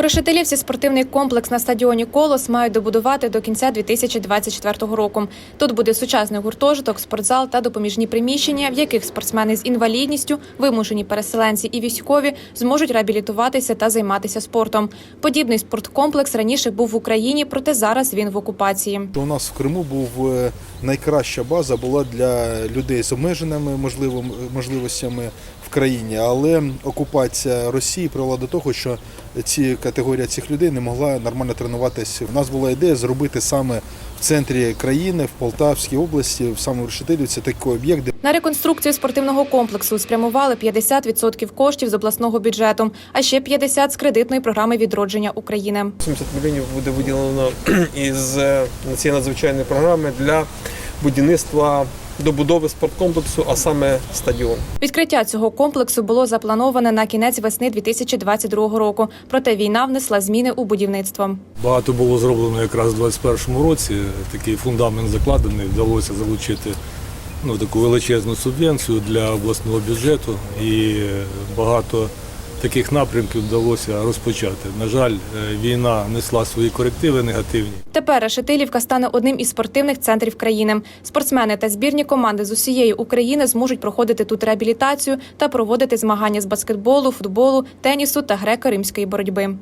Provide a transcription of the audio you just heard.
У Решетилівці спортивний комплекс на стадіоні Колос мають добудувати до кінця 2024 року. Тут буде сучасний гуртожиток, спортзал та допоміжні приміщення, в яких спортсмени з інвалідністю, вимушені переселенці і військові зможуть реабілітуватися та займатися спортом. Подібний спорткомплекс раніше був в Україні, проте зараз він в окупації. У нас в Криму був е, найкраща база була для людей з обмеженими можливим- можливостями в країні, але окупація Росії привела до того, що ці категорія цих людей не могла нормально тренуватися. У нас була ідея зробити саме в центрі країни, в Полтавській області, в самому Решетилівці, такий об'єкт, На реконструкцію спортивного комплексу спрямували 50% коштів з обласного бюджету, а ще 50% з кредитної програми відродження України. 70 мільйонів буде виділено із е, цієї надзвичайної програми для будівництва добудови спорткомплексу, а саме стадіон. Відкриття цього комплексу було заплановане на кінець весни 2022 року. Проте війна внесла зміни у будівництво. Багато було зроблено якраз у 2021 році. Такий фундамент закладений, вдалося залучити ну, таку величезну субвенцію для обласного бюджету і багато таких напрямків вдалося розпочати. На жаль, е, війна несла свої корективи негативні. Тепер Решетилівка стане одним із спортивних центрів країни. Спортсмени та збірні команди з усієї України зможуть проходити тут реабілітацію та проводити змагання з баскетболу, футболу, тенісу та греко-римської боротьби.